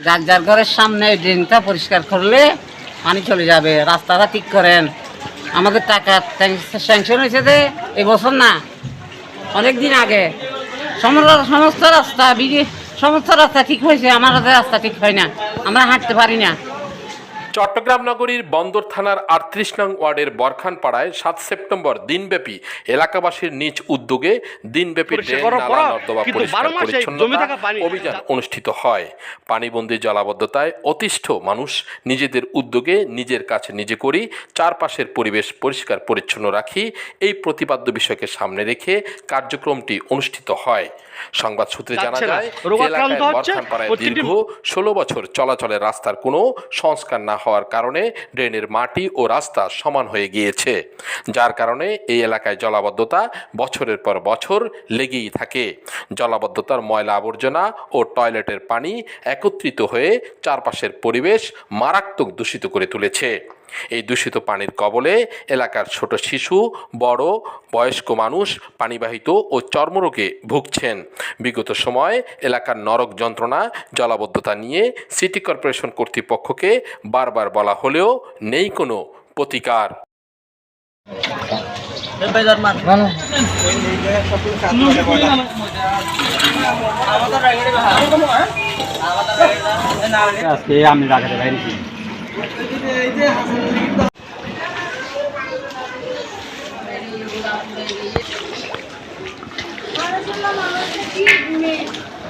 যার যার ঘরের সামনে ওই ড্রেনটা পরিষ্কার করলে পানি চলে যাবে, রাস্তাটা ঠিক করেন। আমাদের টাকা স্যাংশন হয়েছে যে এবছর বছর না, অনেক দিন আগে। সমস্ত রাস্তা সমস্ত রাস্তা ঠিক হয়েছে, আমার রাস্তা ঠিক হয় না, আমরা হাঁটতে পারি না। চট্টগ্রাম নগরীর বন্দর থানার আটত্রিশ নং ওয়ার্ডের বরখান পাড়ায় সাত সেপ্টেম্বর দিনব্যাপী এলাকাবাসীর নিজ উদ্যোগে দিনব্যাপী পরিষ্কার ড্রেন, করার নালা, পর নর্দমা কিন্তু পরিষ্কার 12 মাসে পরিচ্ছন্নতা জমে থাকা পানি- অভিযান অনুষ্ঠিত হয়। পানিবন্দী জলাবদ্ধতায় অতিষ্ঠ মানুষ নিজেদের উদ্যোগে নিজের কাছে নিজে করি চারপাশের পরিবেশ পরিষ্কার পরিচ্ছন্ন রাখি। এই প্রতিপাদ্য বিষয়কে সামনে রেখে কার্যক্রমটি অনুষ্ঠিত হয়। সংবাদ সূত্রে জানা যায় এলাকায় বরখান পাড়ায় দীর্ঘ ষোলো বছর চলাচলের রাস্তার কোনো সংস্কার না হওয়ার কারণে ড্রেনের মাটি ও রাস্তা সমান হয়ে গিয়েছে, যার কারণে এই এলাকায় জলাবদ্ধতা বছরের পর বছর লেগেই থাকে। জলাবদ্ধতার ময়লা আবর্জনা ও টয়লেটের পানি একত্রিত হয়ে চারপাশের পরিবেশ মারাত্মক দূষিত করে তুলেছে। এই দূষিত পানির কবলে এলাকার ছোট শিশু, বড়, বয়স্ক মানুষ পানিবাহিত ও চর্মরোগে ভুগছেন। বিগত সময় এলাকার নরক যন্ত্রণা, জলাবদ্ধতা নিয়ে সিটি কর্পোরেশন কর্তৃপক্ষকে বারবার বলা হলেও নেই কোনো প্রতিকার। আজকে আমি রাখাতে পারিছি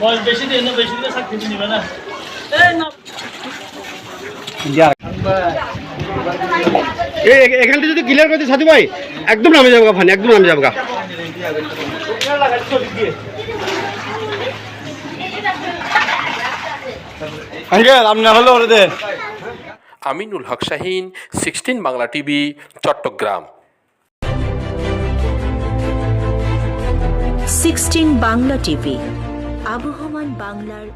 বয়স বেশি দিন বেশি দিলে চাকরি নিবে না। এই এ- এখানটা যদি ক্লিয়ার করতে সাথী ভাই একদম নামে যাব গা ফানি একদম নামে যাব আঙ্কেল আপনি না ওরে দেন Aminul Haque Shahin sixteen Bangla TV Chattogram. Sixteen Bangla TV আবহমান বাংলার